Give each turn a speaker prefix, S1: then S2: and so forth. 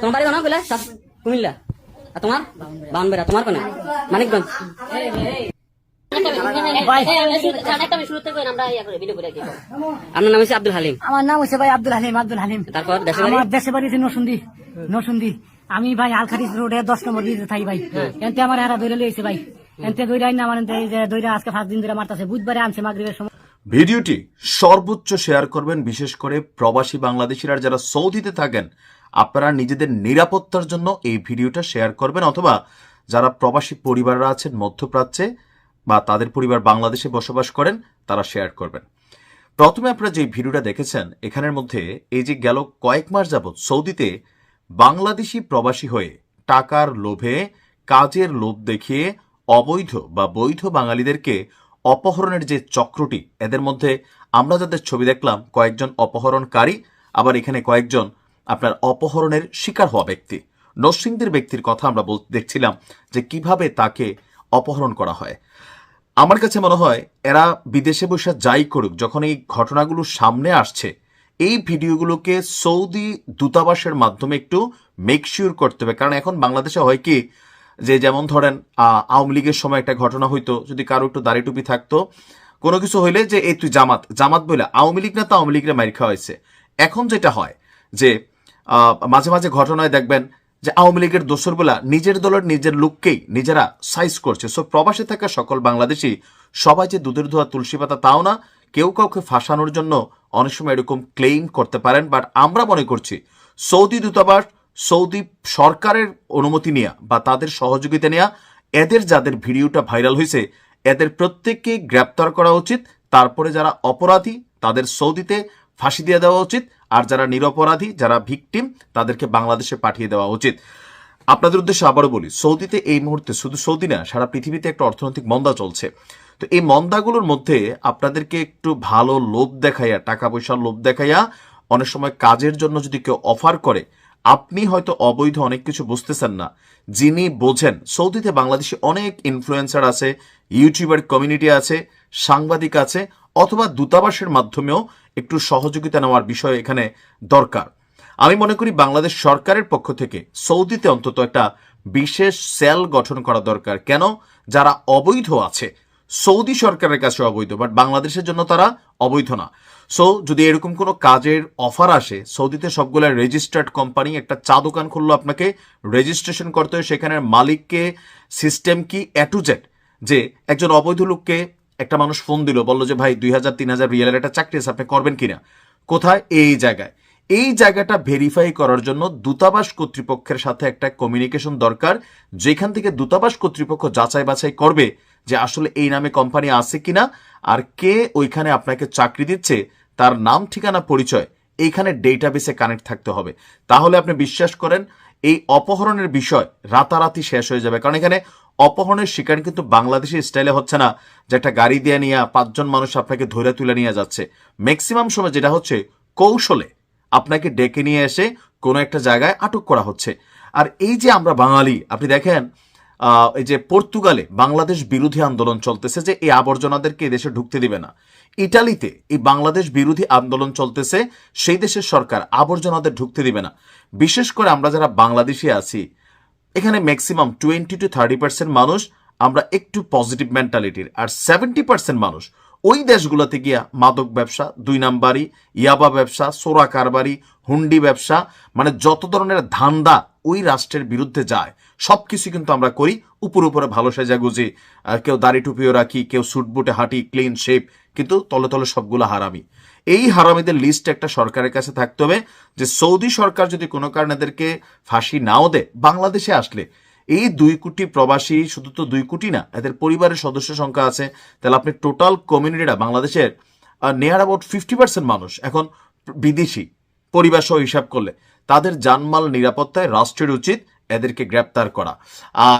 S1: তোমার বাড়ি কোন কইলা কুমিল্লা আর তোমার বাউনবেড়া তোমার কোন মানিকগঞ্জ আপনার নাম হচ্ছে আব্দুল হালিম
S2: আমার নাম হচ্ছে ভাই আব্দুল হালিম আব্দুল হালিম।
S1: তারপর
S2: আমার দেশে বাড়ি হচ্ছে নসুন্দি নসুন্দি। আমি ভাই আলখারিজ রোডে দশ নম্বর দিয়ে থাকি ভাই। এনতে আমার এরা দৈরা লইছে ভাই। সময়।
S3: ভিডিওটি সর্বোচ্চ শেয়ার করবেন, বিশেষ করে প্রবাসী বাংলাদেশিরা যারা সৌদিতে থাকেন, আপনারা নিজেদের নিরাপত্তার জন্য এই ভিডিওটা শেয়ার করবেন, অথবা যারা প্রবাসী পরিবাররা আছেন, মধ্যপ্রাচ্যে বা তাদের পরিবার বাংলাদেশে বসবাস করেন, তারা শেয়ার করবেন। প্রথমে আপনারা যে ভিডিওটা দেখেছেন, এখানের মধ্যে এই যে গেল কয়েক মাস যাবৎ সৌদিতে বাংলাদেশি প্রবাসী হয়ে টাকার লোভে, কাজের লোভ দেখিয়ে অবৈধ বা বৈধ বাঙালিদেরকে অপহরণের যে চক্রটি, এদের মধ্যে আমরা যাদের ছবি দেখলাম, কয়েকজন অপহরণকারী, আবার এখানে কয়েকজন আপনার অপহরণের শিকার হওয়া ব্যক্তি। নরসিংদীর ব্যক্তির কথা আমরা দেখছিলাম যে কীভাবে তাকে অপহরণ করা হয়। আমার কাছে মনে হয় এরা বিদেশে বসে যাই করুক, যখন এই ঘটনাগুলো সামনে আসছে, এই ভিডিওগুলোকে সৌদি দূতাবাসের মাধ্যমে একটু মেকশিওর করতে হবে। কারণ এখন বাংলাদেশে হয় কি যে যেমন ধরেন আওয়ামী লীগের সময় একটা ঘটনা হইতো, যদি কারও একটু দাড়ি টুপি থাকতো, কোনো কিছু হইলে যে, এই তুই জামাত জামাত বলে আওয়ামী লীগ না তো আওয়ামী লীগরা মাইর খাওয়া হয়েছে? এখন যেটা হয় যে মাঝে মাঝে ঘটনায় দেখবেন যে, আওয়ামী লীগের দোসর বলা নিজের দলের নিজের লোককেই নিজেরা সাইজ করছে। সো প্রবাসে থাকা সকল বাংলাদেশি সবাই যে দুধের ধোয়া, তুলসী পাতা তাও না, কেউ কাউকে ফাঁসানোর জন্য অনেক সময় এরকম ক্লেইম করতে পারেন বাট আমরা মনে করছি সৌদি দূতাবাস সৌদি সরকারের অনুমতি নেওয়া বা তাদের সহযোগিতা নেওয়া এদের যাদের ভিডিওটা ভাইরাল হয়েছে, এদের প্রত্যেককে গ্রেপ্তার করা উচিত। তারপরে যারা অপরাধী, তাদের সৌদিতে ফাঁসি দিয়ে দেওয়া উচিত। আর যারা নিরপরাধী, যারা ভিকটিম, তাদেরকে বাংলাদেশে পাঠিয়ে দেওয়া উচিত। আপনাদের উদ্দেশ্যে আবারও বলি, সৌদিতে এই মুহূর্তে শুধু সৌদি না, সারা পৃথিবীতে একটা অর্থনৈতিক মন্দা চলছে। তো এই মন্দাগুলোর মধ্যে আপনাদেরকে একটু ভালো লোভ দেখাইয়া, টাকা পয়সার লোভ দেখাইয়া, অনেক সময় কাজের জন্য যদি কেউ অফার করে আপনি হয়তো অবৈধ অনেক কিছু বুঝতেছেন না। যিনি বোঝেন, সৌদিতে বাংলাদেশে অনেক ইনফ্লুয়েন্সার আছে ইউটিউবার কমিউনিটি আছে, সাংবাদিক আছে, অথবা দূতাবাসের মাধ্যমেও একটু সহযোগিতা নেওয়ার বিষয় এখানে দরকার। আমি মনে করি বাংলাদেশ সরকারের পক্ষ থেকে সৌদিতে অন্তত একটা বিশেষ সেল গঠন করা দরকার। কেন? যারা অবৈধ আছে। সৌদি সরকারের কাছে অবৈধ বাট বাংলাদেশের জন্য তারা অবৈধ না। সো যদি এরকম কোনো কাজের অফার আসে, সৌদিতে সবগুলো রেজিস্টার্ড কোম্পানি একটা চা দোকান খুললো আপনাকে রেজিস্ট্রেশন করতে হয়, সেখানের মালিককে সিস্টেম কি এ টু জেড যে একজন অবৈধ লোককে একটা মানুষ ফোন দিল, বলল যে, ভাই, দুই হাজার, তিন হাজার রিয়ালের একটা চাকরি আছে, আপনি করবেন কিনা কোথায়? এই জায়গায়। এই জায়গাটা ভেরিফাই করার জন্য দূতাবাস কর্তৃপক্ষের সাথে একটা কমিউনিকেশন দরকার, যেখান থেকে দূতাবাস কর্তৃপক্ষ যাচাই বাছাই করবে যে আসলে এই নামে কোম্পানি আছে কিনা, আর কে ওইখানে আপনাকে চাকরি দিচ্ছে, তার নাম, ঠিকানা, পরিচয়, এইখানে ডেটাবেসে কানেক্ট থাকতে হবে। তাহলে আপনি বিশ্বাস করেন, এই অপহরণের বিষয় রাতারাতি শেষ হয়ে যাবে। কারণ এখানে অপহরণের শিকার কিন্তু বাংলাদেশি স্টাইলে হচ্ছে না, যে একটা গাড়ি দিয়ে নিয়ে পাঁচজন মানুষ আপনাকে ধরে তুলে নিয়ে যাচ্ছে। ম্যাক্সিমাম সময় যেটা হচ্ছে, কৌশলে আপনাকে ডেকে নিয়ে এসে কোনো একটা জায়গায় আটক করা হচ্ছে। আর এই যে আমরা বাঙালি, আপনি দেখেন এই যে পর্তুগালে বাংলাদেশ বিরোধী আন্দোলন চলতেছে যে এই আবর্জনাদেরকে দেশে ঢুকতে দিবে না। ইটালিতে এই বাংলাদেশ বিরোধী আন্দোলন চলতেছে, সেই দেশের সরকার আবর্জনাদের ঢুকতে দিবে না। বিশেষ করে আমরা যারা বাংলাদেশে আছি, এখানে maximum twenty two thirty percent মানুষ, আমরা একটু পজিটিভ মেন্টালিটির আর সেভেন্টি পার্সেন্ট মানুষ, ওই দেশগুলোতে গিয়া মাদক ব্যবসা, দুই নাম্বারি, ইয়াবা ব্যবসা, সোরা কারবারি, হুন্ডি ব্যবসা মানে যত ধরনের ধান্দা ওই রাষ্ট্রের বিরুদ্ধে যায়। সব কিছু কিন্তু আমরা করি। উপর উপরে ভালো সেজা গুজি কেউ দাড়ি টুপিও রাখি, কেউ বুটে হাঁটি ক্লিন শেপ কিন্তু তলে তলে সবগুলো হারামি। এই হারামিদের লিস্ট একটা সরকারের কাছে থাকতে হবে যে সৌদি সরকার যদি কোনো কারণে এদেরকে ফাঁসি নাও দেয়, বাংলাদেশে আসলে এই দুই কোটি প্রবাসী শুধু তো দুই কোটি না, এদের পরিবারের সদস্য সংখ্যা আছে। তাহলে আপনি টোটাল কমিউনিটিটা বাংলাদেশের নিয়ার অ্যাবাউট ফিফটি পার্সেন্ট মানুষ, এখন বিদেশি। পরিবার সহ হিসাব করলে। তাদের জানমাল নিরাপত্তায় রাষ্ট্রের উচিত এদেরকে গ্রেপ্তার করা। আর